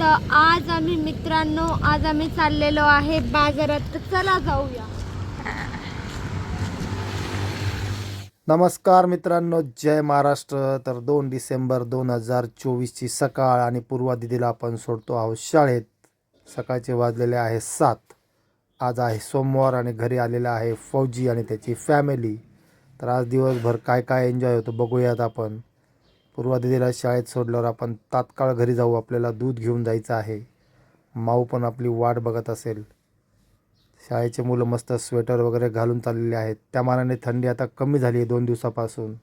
तर आज आम्ही मित्रांनो आज आम्ही चाललेलो आहे बाजारात. तर चला जाऊया. नमस्कार मित्रांनो जय महाराष्ट्र. तर दोन डिसेंबर दोन हजार चोवीसची सकाळ आणि पूर्वा दिदीला आपण सोडतो आहोत शाळेत. सकाळचे वाजलेले आहे सात. आज आहे सोमवार आणि घरी आलेला आहे फौजी आणि त्याची फॅमिली तर आज दिवसभर काय काय एन्जॉय होतो बघूयात आपण. पूर्वा दिदीला शाळेत सोडल्यावर आपण तात्काळ घरी जाऊ आपल्याला दूध घेऊन जायचं आहे. माऊ पण आपली वाट बघत असेल. शाळेचे मुलं मस्त स्वेटर वगैरे घालून चाललेले आहेत. त्या मानाने थंडी आता कमी झाली आहे दोन दिवसापासून.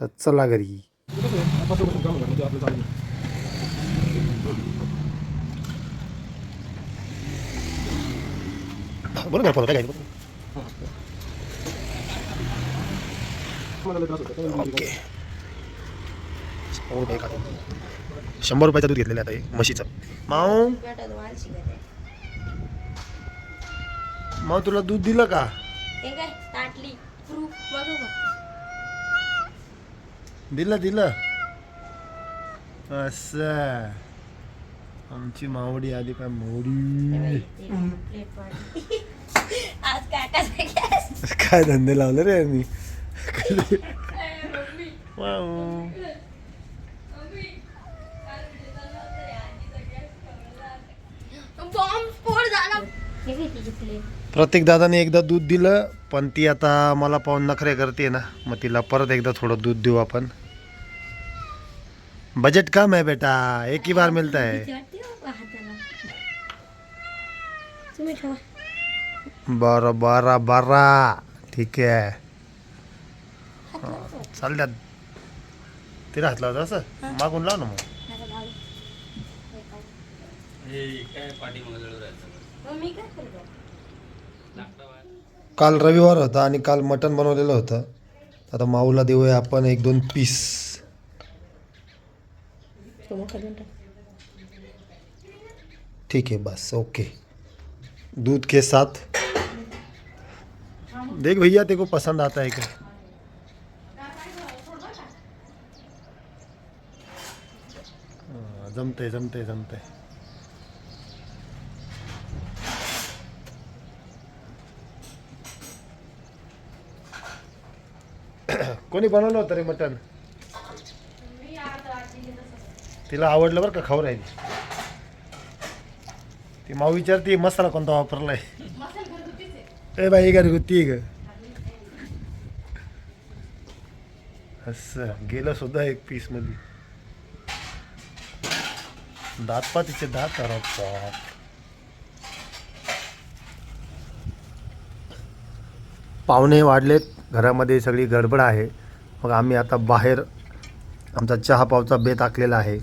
तर चला घरी. ओके. शंभर रुपयाचं दूध घेतलेलं आहे आता हे म्हशीचं. माऊ. माऊ तुला दूध दिलं का? हे दिलं दिलं. असं. आमची मावडी आली काय मावडी आज काय धंदे लावले रे मी हे प्लेट प्रत्येक दादाने एकदा दूध दिलं पण ती आता मला पाहून नखरे करते ना. मग तिला परत एकदा थोडं दूध देऊ आपण. बजट कम है बेटा एक ही बार मिलता है वाटते हो का हाताला. तुम्ही ठेवा. बरं बरं बरं. ठीक आहे. हा, चाल द्या. तिला हात लावतो असं? मागून लाव ना मग. मी काय करतो काल रविवार होता आणि काल मटण बनवलेलं होतं. आता माऊला देऊया आपण एक दोन पीस. ठीक है बस ओके. दूध के साथ देख भैया तेको पसंद आता है क्या? हाँ, जमते जमते जमते. कोणी बनवलं होतं रे मटण? तिला आवडलं बरं का खाऊ राहिली. ती माऊ विचारते मसाला कोणता वापरलाय? ए बाई घरगुती आहे ग. असं गेलं सुद्धा एक पीसमध्ये दात पा तिचे दात खराब पाहुणे वाढलेत घरामध्ये सगळी गडबड आहे. मग आम्ही आता बाहेर आमचा चहा पावचा बेत आखलेला आहे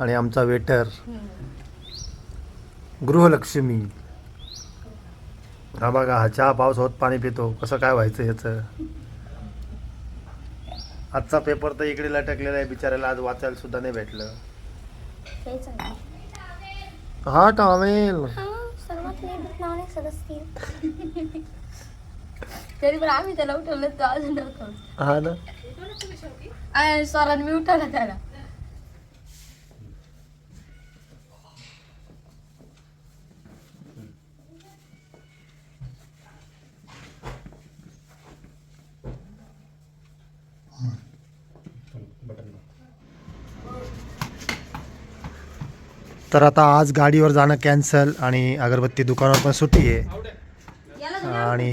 आणि आमचा वेटर गृहलक्ष्मी. हा बघा हा चहा पावसात पाणी पितो. कसं काय व्हायचं याचं? आजचा पेपर तर इकडे लटकलेला आहे बिचारायला आज वाचायला सुद्धा नाही भेटलं. हा सर्वात सदस्य तरी पण आम्ही त्याला उठवलं तो अजून नव्हतं हा ना? आणि स्वराने मी उठवलं त्याला. तर आता आज गाडीवर जाणं कॅन्सल आणि अगरबत्ती दुकानावर पण सुट्टी आहे. आणि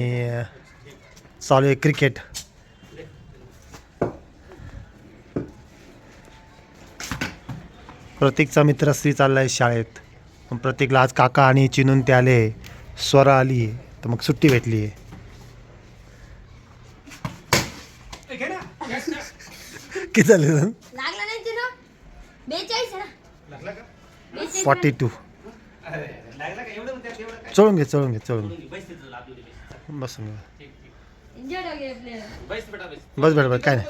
चालू आहे क्रिकेट. प्रतीकचा मित्र श्री चालला आहे शाळेत. पण प्रतीकला आज काका आणि चिनून ते आले. स्वरा आली तर मग सुट्टी भेटली. आहे किती झाले लागला नाही तिला बेचाळीस आहे ना. बेचाळीस फॉर्टी टू चळून घे चळून घे चळून घे. बसून घे. बस बेटा बस. काय नाही.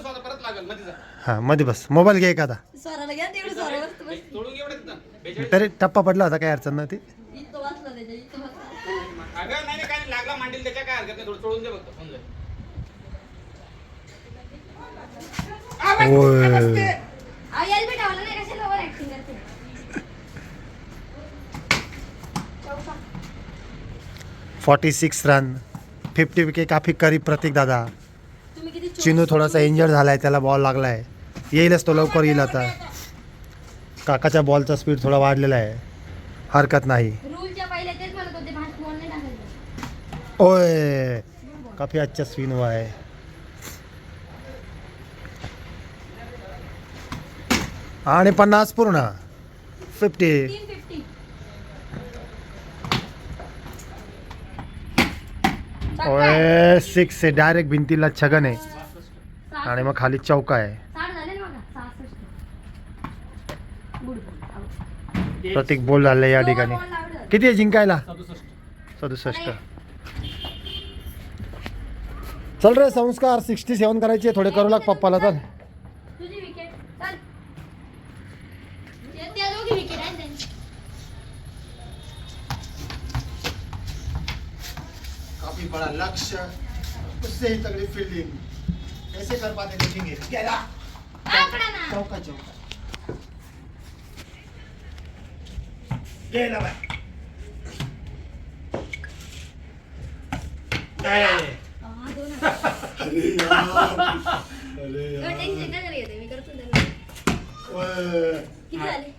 मध्ये हां मध्ये बस. मोबाईल घे एखादा तरी टप्पा पडला होता काय अडचण नाही forty six run fifty wicket काफी करीब प्रतीक दादा. चिनू थोडासा इंजर्ड झाला आहे त्याला बॉल लागला आहे येईलच तो लवकर येईल आता. काकाच्या बॉलचा स्पीड थोडा वाढलेला आहे. हरकत नाही. ओय काफी अच्छा स्पिन हुआ है आणि पन्नास पूर्ण. फिफ्टी ओय सिक्स आहे. डायरेक्ट भिंतीला छगन आहे. आणि मग खाली चौका आहे. साठ झाले ना बघा सहासष्ट. गुड. प्रतीक बोल झाले या ठिकाणी. किती आहे जिंकायला? सदुसष्ट. चल रे संस्कार. सिक्स्टी सेवन करायचे थोडे करू लाग पप्पाला चल बड़ा लक्ष्य उससे ही तगड़ी फील्डिंग कैसे कर पाते देखेंगे। गेला आकडा ना। चौका चौका। गेला घेते? मी करतो त्याला. किती झाले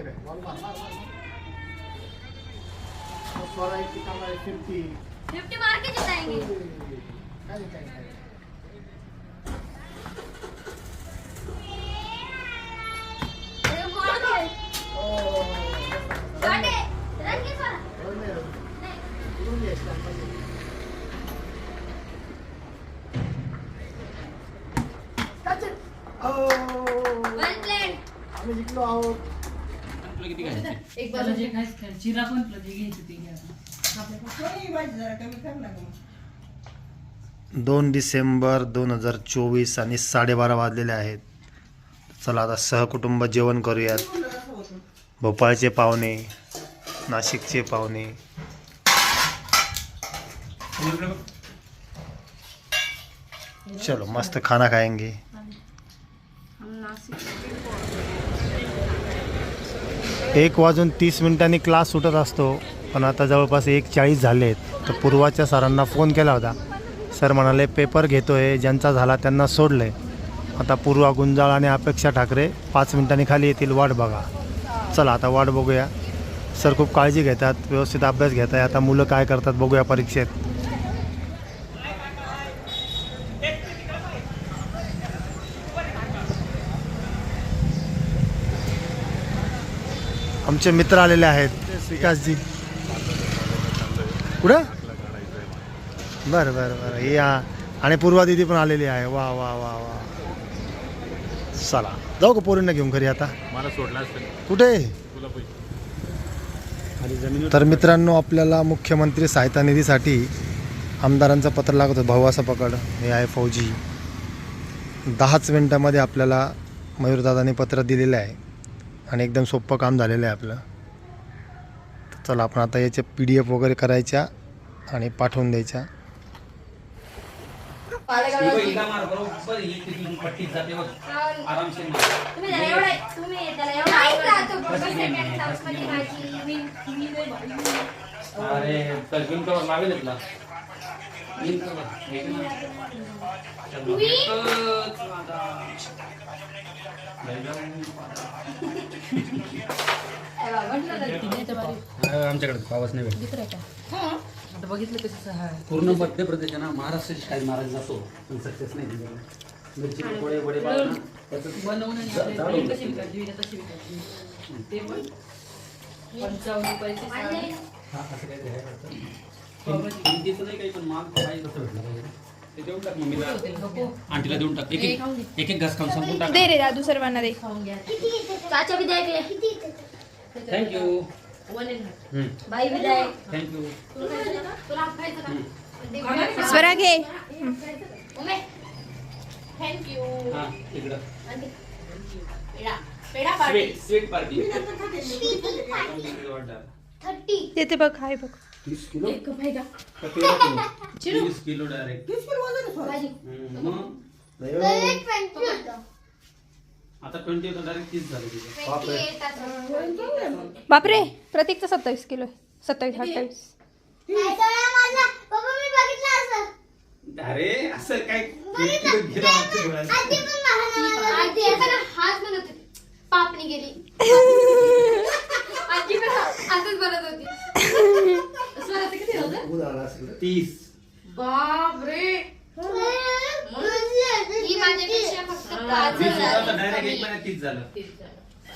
दे बाई बाई बॉल मार मार मार सोळा एक किती आहे फिफ्टी फिफ्टी मार्क के जिताएंगे काय काय काय अरे मार है। गाटे रन किती घ्यायचे? एक बाजू जे काय चिरा पण प्रति घ्यायची ती घ्या. दोन डिसेंबर दोन हजार चोवीस आणि साडेबारा वाजलेले आहेत. चला आता सहकुटुंब जेवण करूयात. भोपाळचे पाहुणे नाशिकचे पाहुणे. चलो मस्त खाना खाएंगे एक वाजून तीस मिनिटांनी क्लास सुटत असतो पण आता जवळपास एक चाळीस झाले आहेत तर पूर्वाच्या सरांना फोन केला होता. सर म्हणाले पेपर घेतो आहे ज्यांचा झाला त्यांना सोडलं आहे आता पूर्वा गुंजाळ आणि अपेक्षा ठाकरे पाच मिनिटांनी खाली येतील वाट बघा. चला आता वाट बघूया. सर खूप काळजी घेतात व्यवस्थित अभ्यास घेत आहे आता मुलं काय करतात बघूया परीक्षेत. आमचे मित्र आलेले आहेत. विकासजी. कुठं? बरं बरं बरं. या. आणि पूर्वा दिदी पण आलेली आहे. वा वा वा वा. चला. जाऊ का पोरींना घेऊन घरी आता? मला सोडला कुठे? तर मित्रांनो आपल्याला मुख्यमंत्री सहायता निधीसाठी आमदारांचं पत्र लागत होतं. भाऊ असं पकड. हे आहे फौजी. दहाच मिनटामध्ये आपल्याला मयूरदादांनी पत्र दिलेलं आहे. आणि एकदम सोपं काम झालेलं आहे आपलं. तर चला आपण आता याचे पी डी एफ वगैरे करायच्या आणि पाठवून द्यायच्या. ही. अरे आमच्याकडे पावस नाही भेटत. बघितलं कसं हा पूर्ण मध्य प्रदेश ना महाराष्ट्राची काही मारायला जातो. पण सक्सेस नाही. मिरची पोळे वडे बनवून ते नाही काही पण माल पाहिजे भेटलं पाहिजे. ते देऊन टाक. मम्मीला आंटीला देऊन टाक एक एक घास खाऊन संपून टाक दे रे दादू सर्वांना दे थँक्यू? स्वरा घे. थँक्यू हा पार्टी स्वीट पार्टी येते बघ हाय बघ. तीस किलो? एक कप आहे का? का तेरा किलो तीस किलो डायरेक्ट भाजी. मग? ट्वेंटी होतं. आता ट्वेंटी होतं डायरेक्ट तीस झालं असं. बापरे. प्रतीकचा सत्तावीस किलो आहे. सत्तावीस अठ्ठावीस. अरे असं काय किलो घेणं आमच्या डोळ्यात. आजी एखादा हात म्हणत होती. पापणी गेली. आजी पण असंच बनत होती. स्वराचं किती होतं तीस. बाप रे ही माझ्यापेक्षा फक्त पाच वीस होतं हजार. तर डायरेक्ट एक महिन्यात तीस झालं.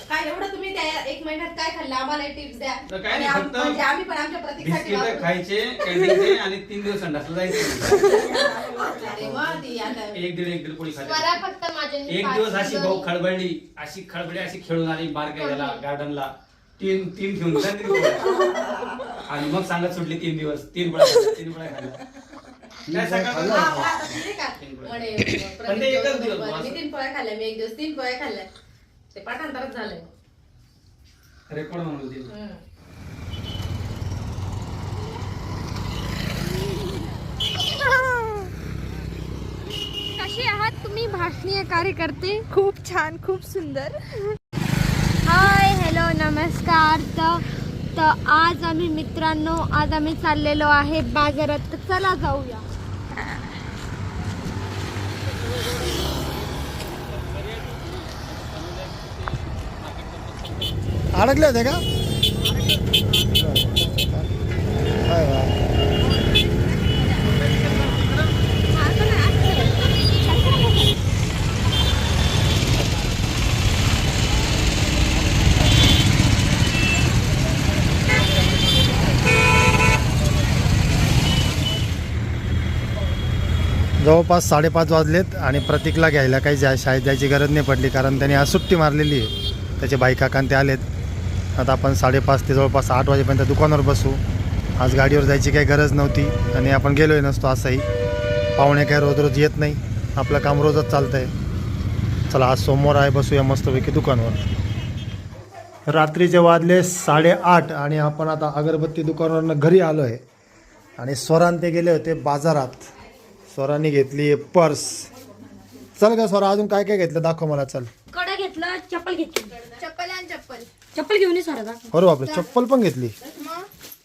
काय एवढं तुम्ही त्या एक महिन्यात काय खाल्लं? आम्हाला टिप्स द्या. तर काय आणि नाही, आम- फक्त म्हणजे आम्ही पण आमच्या प्रतीकसाठी बिस्किट वापरू. खायचे कॅन्टीनचे आणि तीन दिवस संडासला जायचे. अरे वा, ती आता एक दीड एक दीड पोळी खायची स्वरा फक्त माझ्या एक दिवस अशी भाऊ खळबळली अशी खळबळी अशी खेळून आली याला गार्डनला तीन तीन घेऊन गेला. आणि मग सांगत सुटली तीन दिवस तीन पोळ्या खाल्ल्या, तीन खाल्ल्या. सकाळ हा, पण ते एकच दिवस बरोबर. असं. मी तीन पोळ्या खाल्ल्या मी एक दिवस तीन पोळ्या खाल्ल्या. ते पाठांतरच झालंय. रेकॉर्ड म्हणून होती. हम्म. कसे आहात तुम्ही? भाषणीय कार्यकर्ते. खूप छान खूप सुंदर. हाय हॅलो नमस्कार. तर तर आज आम्ही मित्रांनो आज आम्ही चाललेलो आहे बाजारात. तर चला जाऊया. अडकले होते का? जवळपास साडेपाच वाजलेत आणि प्रतीकला घ्यायला काही जा शाळेत जायची गरज नाही पडली कारण त्याने आज सुट्टी मारलेली आहे. त्याचे बाई काकांत ते आलेत. आता आपण साडेपाच ते जवळपास आठ वाजेपर्यंत दुकानावर बसू. आज गाडीवर जायची काही गरज नव्हती आणि आपण गेलोय नसतो असंही. पाहुणे काही रोज रोज येत नाही. आपलं काम रोजच चालतं आहे चला आज सोमवार आहे बसूया मस्तपैकी दुकानावर. रात्रीचे वाजले साडेआठ आणि आपण आता अगरबत्ती दुकानावरनं घरी आलो आहे आणि स्वरांते गेले होते बाजारात. स्वराने घेतली पर्स. चल का स्वरा अजून काय काय घेतलं? दाखव मला चल. कडा घेतला चप्पल घेतली. चप्पल आणि चप्पल. चप्पल घेऊन ये स्वरा अरे बापरे चप्पल पण घेतली.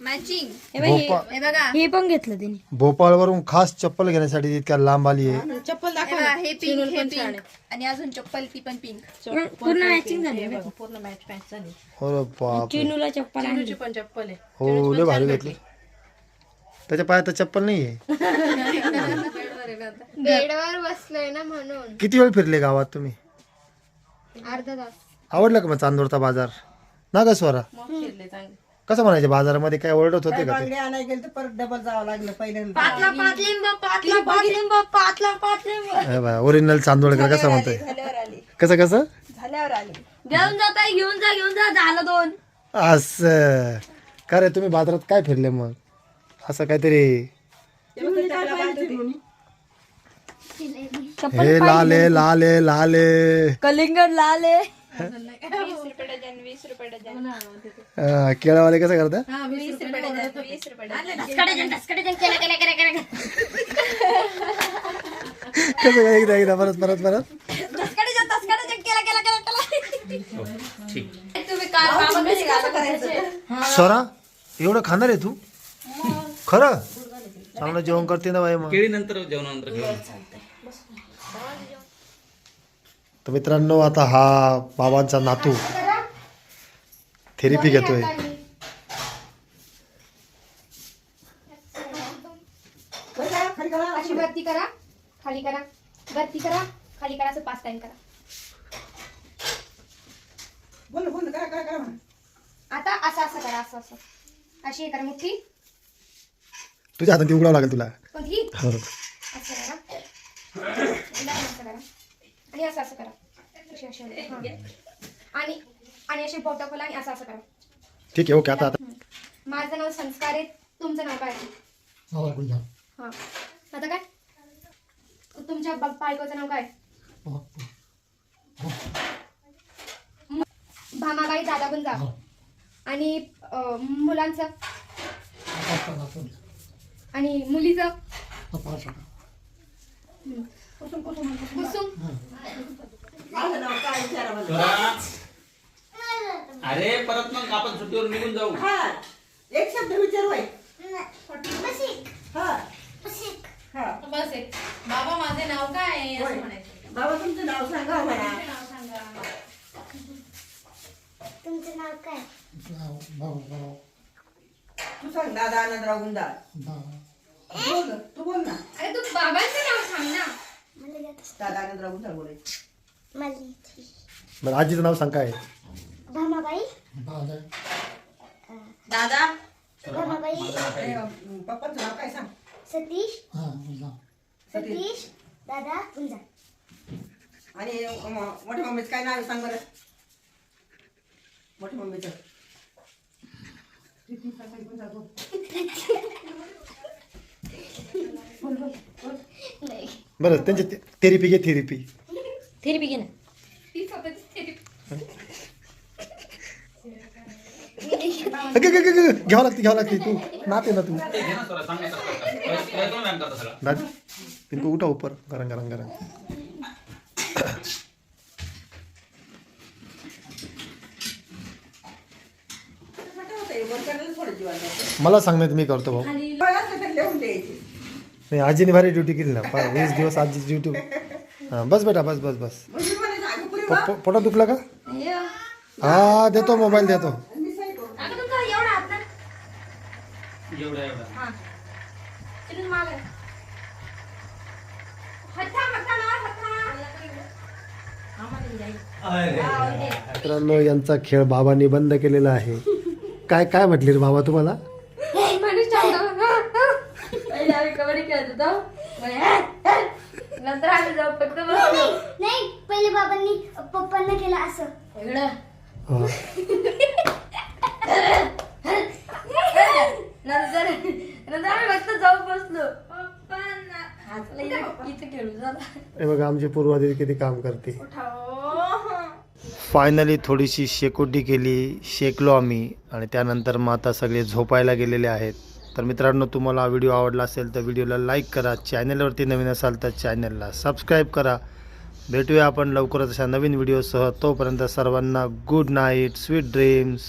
मॅचिंग. भोपा हे बघा. हे पण घेतलं तिने. भोपाळवरून खास चप्पल घेण्यासाठी इतक्या लांब आली आहे. चप्पल हे दाखव बघा. हे पिंक हे पिंक आणि अजून चप्पल ती पण पिंक पूर्ण मॅचिंग झाली हे बघा, पूर्ण मॅच मॅच झाली. अरे बाप चिनूला चप्पल आणली. पण चप्पल आहे. हो लय भारी घेतली. त्याच्या पायात तर चप्पल नाही आहे बेडवर बसलोय ना म्हणून. किती वेळ फिरले गावात तुम्ही? अर्धा तास. आवडला का मग चांदोरचा बाजार? ना का स्वरा? मग फिरले चांगले. कसं म्हणायचे बाजारामध्ये काय ओरडत होते का ते? आणायला गेलं तर परत डबल जावं लागलं पहिल्यांदा. पातला पातलिंब पातला पातलिंब पातला पातलिंब ओरिजिनल चांदोळकर कसं म्हणतोय? कसं कसं? झाल्यावर आली. घेऊन जाताय घेऊन जा घेऊन जा झालं दोन. असं. का रे तुम्ही बाजारात काय फिरले मग? असं काहीतरी. हे लाले लाले लाले. कलिंगड लाले. अं, केळावाले कसं केला कसं काय एकदा एकदा परत परत परत. स्वरा एवढं खाणार आहे तू? खरं? चांगलं जेवण करते ना बाई मग. केळी नंतर जेवणानंतर तर मित्रांनो आता हा बाबांचा नातू थेरपी घेतोय. अशी करा खाली करा करा खाली करा असं पाच टाइम करा. बोल बोल करा करा करा म्हणा. आता असं असं करा असं असं. अशी हे करा मुठी तुझ्या हातात उघडावं लागेल तुला. कोणती? हो. असं करा. आणि असं असं करा. हां. आणि आणि अशी बोटं खोला आणि असं असं करा. ठीक आहे ओके आता आता. माझं नाव संस्कार आहे तुमचं नाव काय? हां आता काय? तुमच्या बायकोचं नाव काय? भामाबाई दादा गुंजा आणि मुलांचं? आणि मुलीचं? कुसुम माझं नाव काय विचारा मला. स्वरा. अरे परत मग आपण सुट्टीवर निघून जाऊ. हा. एक शब्द विचार होय हा. हा. बस एक. बाबा माझे नाव काय आहे? होय. असं म्हणायचं. बाबा तुमचं नाव सांगा मला. नाव सांगा. तुमचं नाव काय? तू सांग दादा आनंदराव गुंडाळ. बोल ना, तू बोल ना. अरे तू बाबांचं नाव सांग ना. दादा बोलायचं. बरं आजीचं नाव सांग काय भामाबाई. दादा? भामाबाई. अरे, पप्पाचं नाव काय सांग? सतीश. सतीश सतीश. दादा आणि अं, मोठ्या मम्मीचं काय नाव आहे सांग बरं? मोठ्या मम्मीचं. बरं त्यांची थेरपी घे थेरपी थेरपी घे ना. घ्यावं लागते घ्यावं लागते तू. नाते ना तू. दादी तिनको उठा ऊपर गरम गरम गरम. मला सांग नाही तर मी करतो भाऊ. नाही आजीने भारी ड्युटी केली ना. पा- वीस दिवस आजीची ड्युटी हां बस बेटा बस बस बस. म्हणजे म्हणायचं अगं पुरी प- प- पोटात दुखला का? हा देतो मोबाईल देतो. एवढा एवढा. हा. मित्रांनो यांचा खेळ बाबांनी बंद केलेला आहे. काय काय म्हटली रे बाबा तुम्हाला मनुष्य पहिले आम्ही कबड्डी खेळत होतो नंतर आम्ही जाऊ फक्त बसलो नाही पहिले बाबांनी पप्पांना केलं असं. इकडं हा. नंतर नंतर आम्ही फक्त जाऊ बसलो. हातला इथं इथं खेळू झाला हे बघा आमची पूर्वादेवी किती काम करते. फायनली थोडीशी शेकोटी केली शेकलो आम्ही आणि त्यानंतर मग आता सगळे झोपायला गेलेले आहेत. तर मित्रांनो तुम्हाला हा व्हिडिओ आवडला असेल तर व्हिडिओला लाईक करा. चॅनलवरती नवीन असाल तर चॅनलला सबस्क्राईब करा. भेटूया आपण लवकरच अशा नवीन व्हिडिओसह. तोपर्यंत सर्वांना गुड नाईट स्वीट ड्रीम्स